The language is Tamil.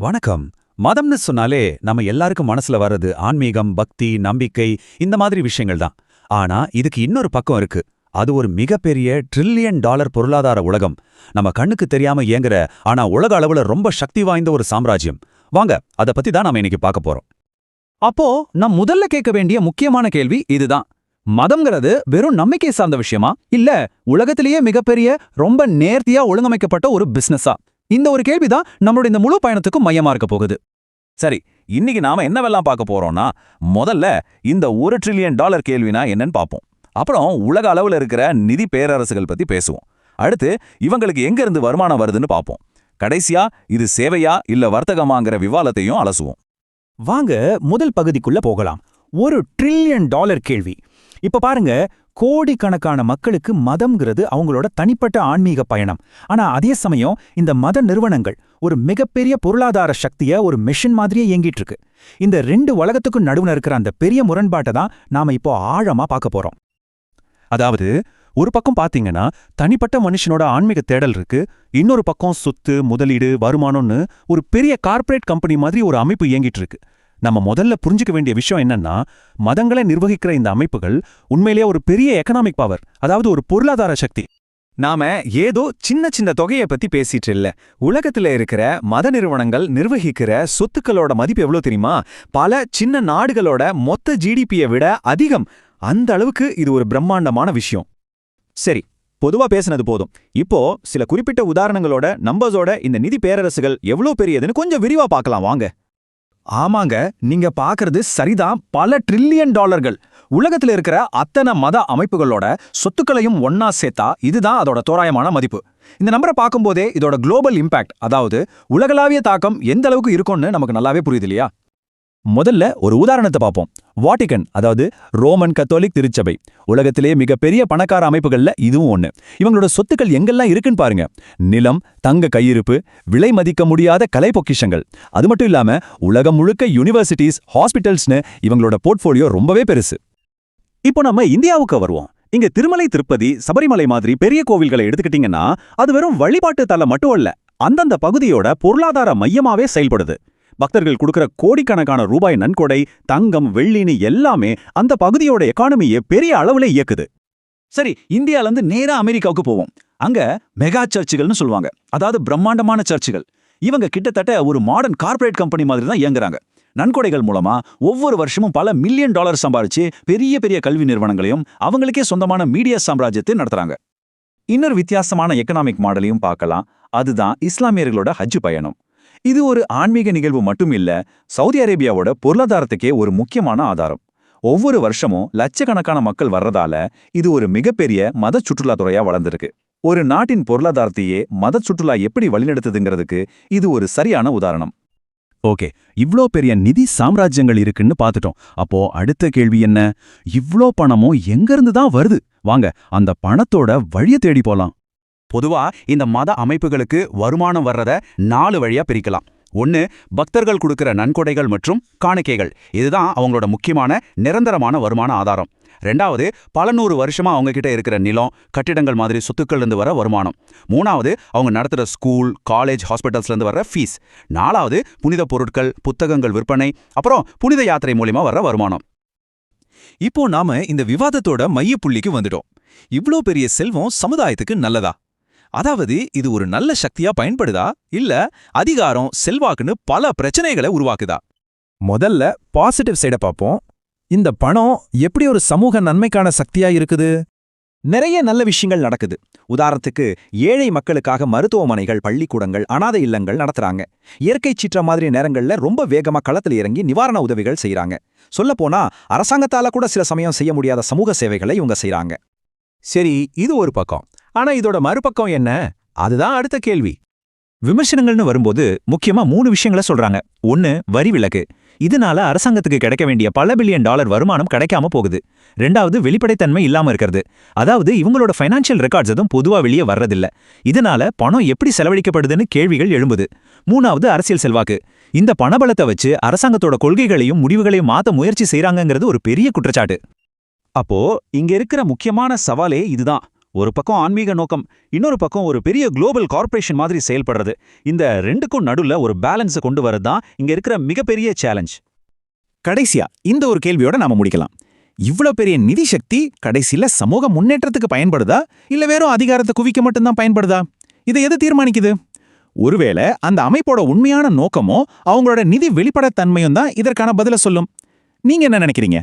வணக்கம். மதம்னு சொன்னாலே நம்ம எல்லாருக்கும் மனசுல வர்றது ஆன்மீகம் பக்தி நம்பிக்கை இந்த மாதிரி விஷயங்கள் தான். ஆனா இதுக்கு இன்னொரு பக்கம் இருக்கு. அது ஒரு மிகப்பெரிய ட்ரில்லியன் டாலர் பொருளாதார உலகம். நம்ம கண்ணுக்கு தெரியாம இயங்குற ஆனா உலக அளவுல ரொம்ப சக்தி வாய்ந்த ஒரு சாம்ராஜ்யம். வாங்க அத பத்தி தான் நாம இன்னைக்கு பார்க்க போறோம். அப்போ நம் முதல்ல கேட்க வேண்டிய முக்கியமான கேள்வி இதுதான். மதம்ங்கிறது வெறும் நம்பிக்கை சார்ந்த விஷயமா? இல்ல உலகத்திலேயே மிகப்பெரிய ரொம்ப நேர்த்தியா ஒழுங்கமைக்கப்பட்ட ஒரு பிசினஸா இந்த ஒரு கேள்விதான் நம்மளோட இந்த முழு பயணத்துக்கும் மையமா இருக்க போகுது. சரி இன்னைக்கு நாம என்னவெல்லாம் பார்க்க போறோம்னா முதல்ல இந்த ஒரு ட்ரில்லியன் டாலர் கேள்வினா என்னன்னு பார்ப்போம். அப்புறம் உலக அளவுல இருக்கிற நிதி பேரரசுகள் பத்தி பேசுவோம். அடுத்து இவங்களுக்கு எங்க இருந்து வருமானம் வருதுன்னு பார்ப்போம். கடைசியா இது சேவையா இல்ல வர்த்தகமாங்கிற விவாதத்தையும் அலசுவோம். வாங்க முதல் பகுதிக்குள்ள போகலாம். ஒரு ட்ரில்லியன் டாலர் கேள்வி. இப்ப பாருங்க கோடிக்கணக்கான மக்களுக்கு மதம்ங்கிறது அவங்களோட தனிப்பட்ட ஆன்மீக பயணம். ஆனா அதே சமயம் இந்த மத நிறுவனங்கள் ஒரு மிகப்பெரிய பொருளாதார சக்திய ஒரு மெஷின் மாதிரியே இயங்கிட்டு இருக்கு இந்த ரெண்டு உலகத்துக்கும் நடுவுல இருக்கிற அந்த பெரிய முரண்பாட்டை தான் நாம இப்போ ஆழமா பார்க்க போறோம். அதாவது ஒரு பக்கம் பாத்தீங்கன்னா தனிப்பட்ட மனுஷனோட ஆன்மீக தேடல் இருக்கு. இன்னொரு பக்கம் சொத்து முதலீடு வருமானம்னு ஒரு பெரிய கார்ப்பரேட் கம்பெனி மாதிரி ஒரு அமைப்பு இயங்கிட்டு இருக்கு நம்ம முதல்ல புரிஞ்சுக்க வேண்டிய விஷயம் என்னன்னா மதங்களை நிர்வகிக்கிற இந்த அமைப்புகள் உண்மையிலேயே ஒரு பெரிய எக்கனாமிக் பவர் அதாவது ஒரு பொருளாதார சக்தி. நாம ஏதோ சின்ன சின்ன தொகையை பத்தி பேசிட்டு இல்ல. உலகத்துல இருக்கிற மத நிறுவனங்கள் நிர்வகிக்கிற சொத்துக்களோட மதிப்பு எவ்வளவு தெரியுமா? பல சின்ன நாடுகளோட மொத்த ஜிடிபியை விட அதிகம். அந்த அளவுக்கு இது ஒரு பிரம்மாண்டமான விஷயம். சரி பொதுவா பேசினது போதும். இப்போ சில குறிப்பிட்ட உதாரணங்களோட நம்பர்ஸோட இந்த நிதி பேரரசுகள் எவ்வளவு பெரியதுன்னு கொஞ்சம் விரிவா பார்க்கலாம். வாங்க. ஆமாங்க நீங்க பாக்குறது சரிதான். பல ட்ரில்லியன் டாலர்கள். உலகத்துல இருக்கிற அத்தனை மத அமைப்புகளோட சொத்துக்களையும் ஒன்னா சேர்த்தா இதுதான் அதோட தோராயமான மதிப்பு. இந்த நம்பரை பார்க்கும்போதே இதோட குளோபல் இம்பாக்ட் அதாவது உலகளாவிய தாக்கம் எந்த அளவுக்கு இருக்கும்னு நமக்கு நல்லாவே புரியுது இல்லையா? முதல்ல ஒரு உதாரணத்தை பார்ப்போம். வாட்டிகன் அதாவது ரோமன் கத்தோலிக் திருச்சபை. உலகத்திலே மிகப்பெரிய பணக்கார அமைப்புகள்ல இதுவும் ஒண்ணு. இவங்களோட சொத்துக்கள் எங்கெல்லாம் இருக்குன்னு பாருங்க. நிலம் தங்க கையிருப்பு விலை மதிக்க முடியாத கலை பொக்கிஷங்கள். அது மட்டும் இல்லாம உலகம் முழுக்க யூனிவர்சிட்டிஸ் ஹாஸ்பிட்டல்ஸ்னு இவங்களோட போர்ட்ஃபோலியோ ரொம்பவே பெருசு. இப்போ நம்ம இந்தியாவுக்கு வருவோம். இங்க திருமலை திருப்பதி சபரிமலை மாதிரி பெரிய கோவில்களை எடுத்துக்கிட்டீங்கன்னா அது வெறும் வழிபாட்டு தலம் மட்டும் இல்ல அந்தந்த பகுதியோட பொருளாதார மையமாவே செயல்படுது. பக்தர்கள் கொடுக்கிற கோடிக்கணக்கான ரூபாய் நன்கொடை தங்கம் வெள்ளின்னு எல்லாமே அந்த பகுதியோட எக்கானமியை பெரிய அளவுல இயக்குது. சரி இந்தியால இருந்து நேரா அமெரிக்காவுக்கு போவோம். அங்க மெகா சர்ச்சுகள்னு சொல்லுவாங்க. அதாவது பிரம்மாண்டமான சர்ச்சுகள் இவங்க கிட்டத்தட்ட ஒரு மாடர்ன் கார்ப்பரேட் கம்பெனி மாதிரி தான் இயங்குறாங்க. நன்கொடைகள் மூலமா ஒவ்வொரு வருஷமும் பல மில்லியன் டாலர் சம்பாரிச்சு பெரிய பெரிய கல்வி நிறுவனங்களையும் அவங்களுக்கே சொந்தமான மீடியா சாம்ராஜ்யத்தை நடத்துறாங்க. இன்னொரு வித்தியாசமான எக்கனாமிக் மாடலையும் பார்க்கலாம். அதுதான் இஸ்லாமியர்களோட ஹஜ் பயணம். இது ஒரு ஆன்மீக நிகழ்வு மட்டும் இல்ல சவுதி அரேபியாவோட பொருளாதாரத்துக்கே ஒரு முக்கியமான ஆதாரம். ஒவ்வொரு வருஷமும் லட்சக்கணக்கான மக்கள் வர்றதால இது ஒரு மிகப்பெரிய மத சுற்றுலாத்துறையா வளர்ந்திருக்கு. ஒரு நாட்டின் பொருளாதாரத்தையே மத சுற்றுலா எப்படி வழிநடத்துதுங்கிறதுக்கு இது ஒரு சரியான உதாரணம். ஓகே இவ்ளோ பெரிய நிதி சாம்ராஜ்யங்கள் இருக்குன்னு பார்த்துட்டோம் அப்போ அடுத்த கேள்வி என்ன? இவ்ளோ பணமும் எங்கிருந்து தான் வருது? வாங்க அந்த பணத்தோட வழியை தேடி போலாம். பொதுவா இந்த மத அமைப்புகளுக்கு வருமானம் வர்றத நாலு வழியா பிரிக்கலாம். ஒன்னு பக்தர்கள் கொடுக்கிற நன்கொடைகள் மற்றும் காணிக்கைகள். இதுதான் அவங்களோட முக்கியமான நிரந்தரமான வருமான ஆதாரம். ரெண்டாவது பல நூறு வருஷமா அவங்க கிட்ட இருக்கிற நிலம் கட்டிடங்கள் மாதிரி சொத்துக்கள்லேருந்து வர வருமானம். மூணாவது அவங்க நடத்துற ஸ்கூல் காலேஜ் ஹாஸ்பிட்டல்ஸ்லேருந்து வர ஃபீஸ் நாலாவது புனித பொருட்கள் புத்தகங்கள் விற்பனை அப்புறம் புனித யாத்திரை மூலியமா வர வருமானம். இப்போ நாம இந்த விவாதத்தோட மையப்புள்ளிக்கு வந்துட்டோம். இவ்ளோ பெரிய செல்வம் சமுதாயத்துக்கு நல்லதா? அதாவது இது ஒரு நல்ல சக்தியா பயன்படுதா? இல்ல அதிகாரம் செல்வாக்குன்னு பல பிரச்சனைகளை உருவாக்குதா? முதல்ல பாசிட்டிவ் சைட பார்ப்போம். இந்த பணம் எப்படி ஒரு சமூக நன்மைக்கான சக்தியா இருக்குது? நிறைய நல்ல விஷயங்கள் நடக்குது. உதாரணத்துக்கு ஏழை மக்களுக்காக மருத்துவமனைகள் பள்ளிக்கூடங்கள் அனாதை இல்லங்கள் நடத்துறாங்க. இயற்கை சீற்ற மாதிரி நேரங்கள்ல ரொம்ப வேகமா களத்துல இறங்கி நிவாரண உதவிகள் செய்றாங்க. சொல்லப்போனா அரசாங்கத்தால கூட சில சமயம் செய்ய முடியாத சமூக சேவைகளை இவங்க செய்கிறாங்க சரி இது ஒரு பக்கம். ஆனா இதோட மறுபக்கம் என்ன? அதுதான் அடுத்த கேள்வி. விமர்சனங்கள்னு வரும்போது முக்கியமா மூணு விஷயங்களை சொல்றாங்க. ஒன்னு வரி விலக்கு. இதனால அரசாங்கத்துக்கு கிடைக்க வேண்டிய பல பில்லியன் டாலர் வருமானம் கிடைக்காம போகுது. ரெண்டாவது வெளிப்படைத்தன்மை இல்லாம இருக்கிறது. அதாவது இவங்களோட ஃபைனான்ஷியல் ரெக்கார்ட்ஸ் எதுவும் பொதுவா வெளியே வர்றதில்ல. இதனால பணம் எப்படி செலவழிக்கப்படுதுன்னு கேள்விகள் எழும்புது. மூணாவது அரசியல் செல்வாக்கு. இந்த பணபலத்தை வச்சு அரசாங்கத்தோட கொள்கைகளையும் முடிவுகளையும் மாத்த முயற்சி செய்றாங்கங்கிறது ஒரு பெரிய குற்றச்சாட்டு. அப்போ இங்க இருக்கிற முக்கியமான சவாலே இதுதான். ஒரு பக்கம் ஆன்மீக நோக்கம் இன்னொரு பக்கம் ஒரு பெரிய குளோபல் கார்ப்பரேஷன் மாதிரி செயல்படுறது. இந்த ரெண்டுக்கும் நடுவில் ஒரு பேலன்ஸை கொண்டு வரது தான் இங்க இருக்கிற மிகப்பெரிய சேலஞ்ச் கடைசியா இந்த ஒரு கேள்வியோட நாம முடிக்கலாம். இவ்ளோ பெரிய நிதி சக்தி கடைசியில சமூக முன்னேற்றத்துக்கு பயன்படுதா? இல்ல வெறும் அதிகாரத்தை குவிக்க மட்டும்தான் பயன்படுதா? இதை எது தீர்மானிக்குது? ஒருவேளை அந்த அமைப்போட உண்மையான நோக்கமோ அவங்களோட நிதி வெளிப்படத்தன்மையும் தான் இதற்கான பதில சொல்லும். நீங்க என்ன நினைக்கிறீங்க?